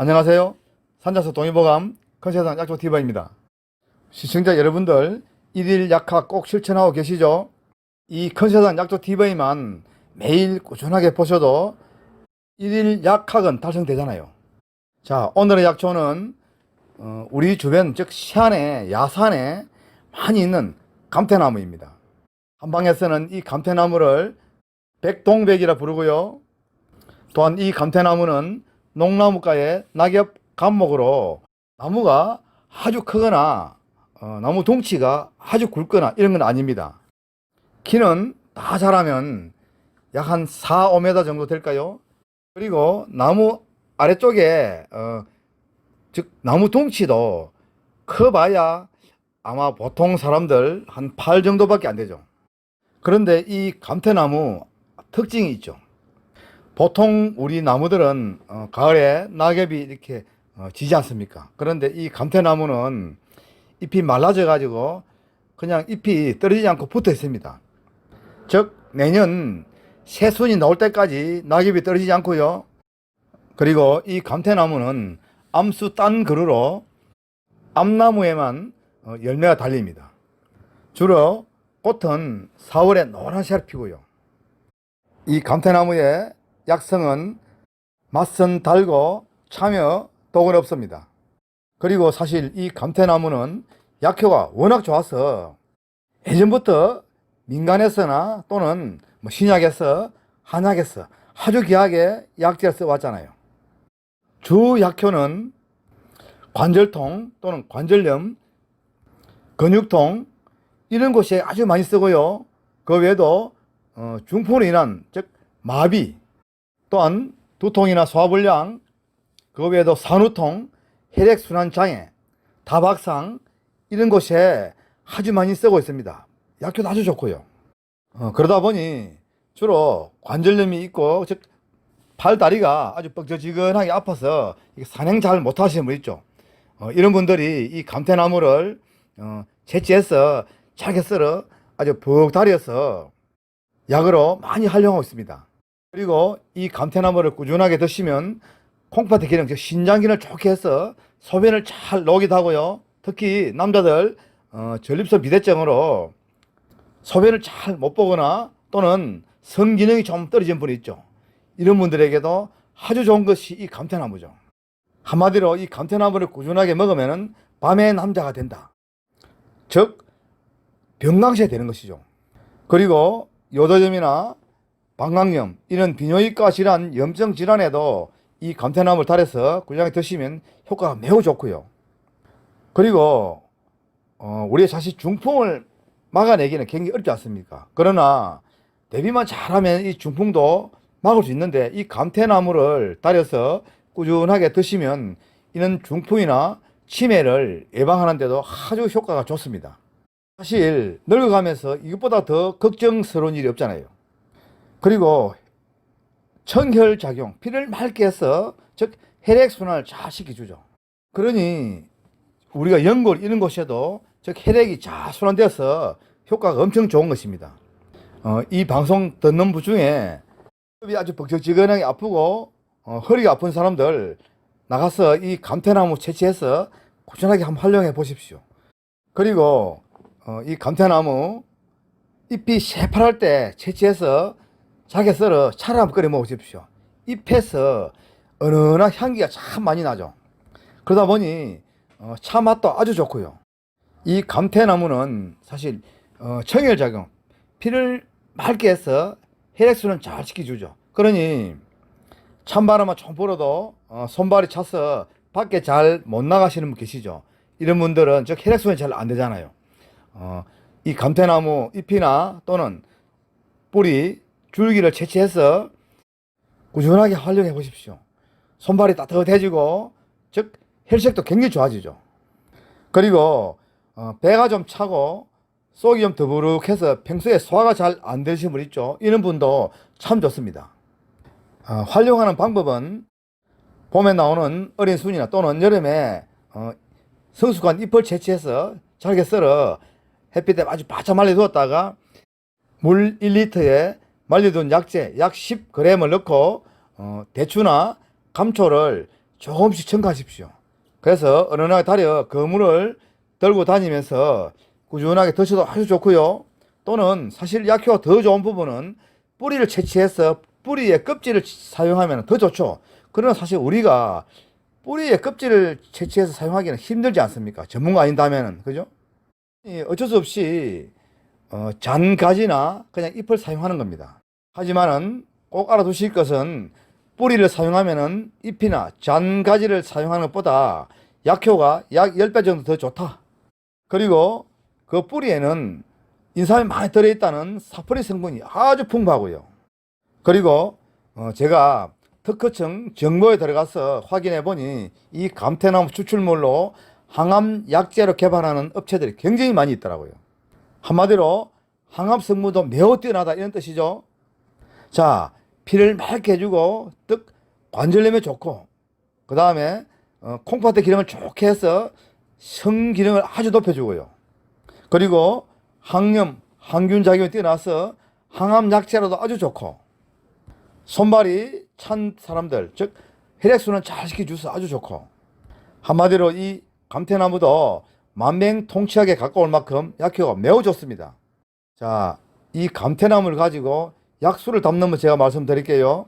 안녕하세요. 산자서 동의보감 컨세상 약조 티바입니다. 시청자 여러분들 일일 약학 꼭 실천하고 계시죠? 이 컨세상 약조 티바이만 매일 꾸준하게 보셔도 일일 약학은 달성되잖아요. 자, 오늘의 약초는 어, 우리 주변 즉 시안에 야산에 많이 있는 감태나무입니다. 한방에서는 이 감태나무를 백동백이라 부르고요. 또한 이 감태나무는 농나무가의 낙엽 감목으로 나무가 아주 크거나 어, 나무 덩치가 아주 굵거나 이런 건 아닙니다. 키는 다 자라면 약 한 4, 5m 정도 될까요? 그리고 나무 아래쪽에 어, 즉 나무 덩치도 커봐야 아마 보통 사람들 한8 정도밖에 안 되죠. 그런데 이 감태나무 특징이 있죠. 보통 우리 나무들은 어, 가을에 낙엽이 이렇게 어, 지지 않습니까? 그런데 이 감태나무는 잎이 말라져 가지고 그냥 잎이 떨어지지 않고 붙어 있습니다. 즉 내년 새순이 나올 때까지 낙엽이 떨어지지 않고요. 그리고 이 감태나무는 암수 딴 그루로 암나무에만 어, 열매가 달립니다. 주로 꽃은 4월에 노란색 피고요. 이 감태나무의 약성은 맛은 달고 참여 독은 없습니다. 그리고 사실 이 감태나무는 약효가 워낙 좋아서 예전부터 민간에서나 또는 뭐 신약에서 한약에서 아주 귀하게 약재를 써왔잖아요. 주 약효는 관절통 또는 관절염, 근육통 이런 곳에 아주 많이 쓰고요. 그 외에도 어, 중풍으로 인한 즉 마비 또한 두통이나 소화불량 그 외에도 산후통, 혈액순환 장애, 다박상 이런 곳에 아주 많이 쓰고 있습니다. 약효도 아주 좋고요. 어, 그러다 보니 주로 관절염이 있고 즉 팔다리가 아주 뻑적지근하게 아파서 산행 잘 못하시는 분 있죠. 어, 이런 분들이 이 감태나무를 어, 채취해서 잘게 썰어 아주 푹 달여서 약으로 많이 활용하고 있습니다. 그리고 이 감태나무를 꾸준하게 드시면 콩팥의 기능, 즉 신장기를 좋게 해서 소변을 잘 나오기도 하고요. 특히 남자들 어, 전립선 비대증으로 소변을 잘 못 보거나 또는 성기능이 좀 떨어진 분이 있죠. 이런 분들에게도 아주 좋은 것이 이 감태나무죠. 한마디로 이 감태나무를 꾸준하게 먹으면 밤의 남자가 된다. 즉 병강세 되는 것이죠. 그리고 요도염이나 방광염 이런 비뇨기과 질환, 염증 질환에도 이 감태나무를 달여서 꾸준하게 드시면 효과가 매우 좋고요. 그리고 어, 우리의 사실 중풍을 막아내기는 굉장히 어렵지 않습니까? 그러나 대비만 잘하면 이 중풍도 막을 수 있는데 이 감태나무를 달여서 꾸준하게 드시면 이는 중풍이나 치매를 예방하는 데도 아주 효과가 좋습니다. 사실 늙어가면서 이것보다 더 걱정스러운 일이 없잖아요. 그리고 청혈작용, 피를 맑게 해서 즉 혈액순환을 잘 시켜주죠. 그러니 우리가 연골 이런 곳에도 즉 혈액이 잘 순환되어서 효과가 엄청 좋은 것입니다. 어, 이 방송 듣는 분 중에 이 아주 벅적지근하게 아프고 어, 허리가 아픈 사람들 나가서 이 감태나무 채취해서 꾸준하게 한번 활용해 보십시오. 그리고 어, 이 감태나무 잎이 새파랄 때 채취해서 자게 썰어 차를 한번 끓여 먹으십시오. 잎에서 은은한 향기가 참 많이 나죠. 그러다 보니 어, 차 맛도 아주 좋고요. 이 감태나무는 사실 어, 청혈작용, 피를 맑게 해서 혈액순환 잘 시켜주죠. 그러니 찬바람만 좀 불어도 어, 손발이 차서 밖에 잘 못 나가시는 분 계시죠. 이런 분들은 즉 혈액순환이 잘 안 되잖아요. 어, 이 감태나무 잎이나 또는 뿌리, 줄기를 채취해서 꾸준하게 활용해 보십시오. 손발이 따뜻해지고 즉 혈색도 굉장히 좋아지죠. 그리고 어, 배가 좀 차고 속이 좀 더부룩해서 평소에 소화가 잘 안 되시는 분 있죠. 이런 분도 참 좋습니다. 어, 활용하는 방법은 봄에 나오는 어린 순이나 또는 여름에 어, 성숙한 잎을 채취해서 잘게 썰어 햇빛에 아주 바짝 말려 두었다가 물 1리터에 말려둔 약재 약 10g을 넣고 어, 대추나 감초를 조금씩 첨가하십시오. 그래서 어느 날 달여 거물을 들고 다니면서 꾸준하게 드셔도 아주 좋고요. 또는 사실 약효가 더 좋은 부분은 뿌리를 채취해서 뿌리의 껍질을 사용하면 더 좋죠. 그러나 사실 우리가 뿌리의 껍질을 채취해서 사용하기는 힘들지 않습니까? 전문가 아닌다면은 그죠? 이 어쩔 수 없이 어, 잔가지나 그냥 잎을 사용하는 겁니다. 하지만은 꼭 알아두실 것은 뿌리를 사용하면은 잎이나 잔가지를 사용하는 것보다 약효가 약 10배 정도 더 좋다. 그리고 그 뿌리에는 인삼이 많이 들어있다는 사포닌 성분이 아주 풍부하고요. 그리고 어, 제가 특허청 정보에 들어가서 확인해 보니 이 감태나무 추출물로 항암 약제로 개발하는 업체들이 굉장히 많이 있더라고요. 한마디로 항암 성분도 매우 뛰어나다 이런 뜻이죠. 자, 피를 맑게 해주고 뜻 관절염에 좋고 그 다음에 어, 콩팥의 기능을 좋게 해서 성 기능을 아주 높여주고요. 그리고 항염, 항균 작용이 뛰어나서 항암 약제로도 아주 좋고 손발이 찬 사람들, 즉 혈액순환 잘 시켜줘서 아주 좋고 한마디로 이 감태나무도 만맹통치약에 가까울 만큼 약효가 매우 좋습니다. 자, 이 감태나무를 가지고 약수를 담는 걸 제가 말씀드릴게요.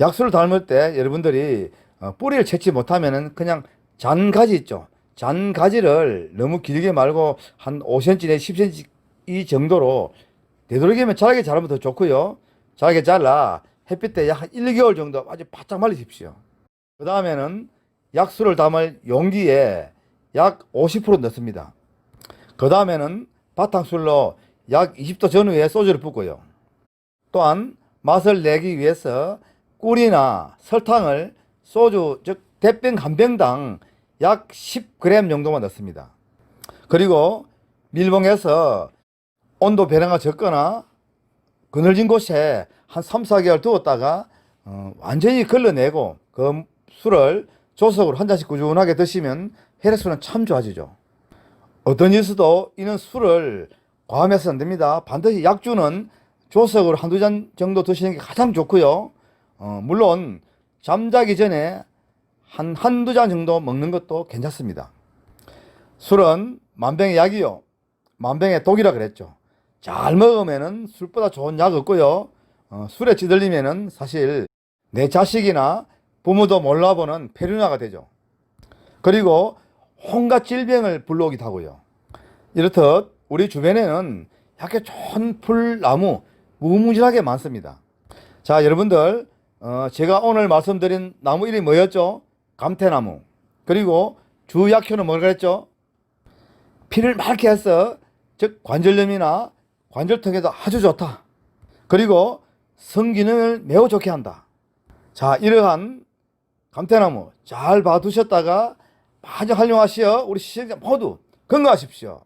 약수를 담을 때 여러분들이 어, 뿌리를 채취 못하면은 그냥 잔가지 있죠. 잔가지를 너무 길게 말고 한 5cm 내 10cm 이 정도로 되도록이면 자르게 자르면 더 좋고요. 자르게 잘라 햇빛 때약한 1, 2개월 정도 아주 바짝 말리십시오. 그 다음에는 약수를 담을 용기에 약 50% 넣습니다. 그 다음에는 바탕술로 약 20도 전후에 소주를 붓고요. 또한 맛을 내기 위해서 꿀이나 설탕을 소주 즉 대병 한 병당 약 10g 정도만 넣습니다. 그리고 밀봉해서 온도 변화가 적거나 그늘진 곳에 한 3, 4개월 두었다가 어, 완전히 걸러내고 그 술을 조석으로 한 잔씩 꾸준하게 드시면 혈액순환 참 좋아지죠. 어떤 일수도 이는 술을 과음해서 안 됩니다. 반드시 약주는 조석으로 한두 잔 정도 드시는 게 가장 좋고요. 어, 물론 잠자기 전에 한 한두 잔 정도 먹는 것도 괜찮습니다. 술은 만병의 약이요. 만병의 독이라 그랬죠. 잘 먹으면은 술보다 좋은 약 없고요. 어, 술에 찌들리면은 사실 내 자식이나 부모도 몰라보는 폐륜화가 되죠. 그리고 온갖 질병을 불러오기도 하고요. 이렇듯 우리 주변에는 약게 좋은 풀나무 무무질하게 많습니다. 자, 여러분들, 어, 제가 오늘 말씀드린 나무 이름이 뭐였죠? 감태나무. 그리고 주약효는 뭐라 그랬죠? 피를 맑게 해서 즉 관절염이나 관절통에도 아주 좋다. 그리고 성기능을 매우 좋게 한다. 자, 이러한 감태나무 잘 봐두셨다가 마저 활용하시어 우리 시청자 모두 건강하십시오.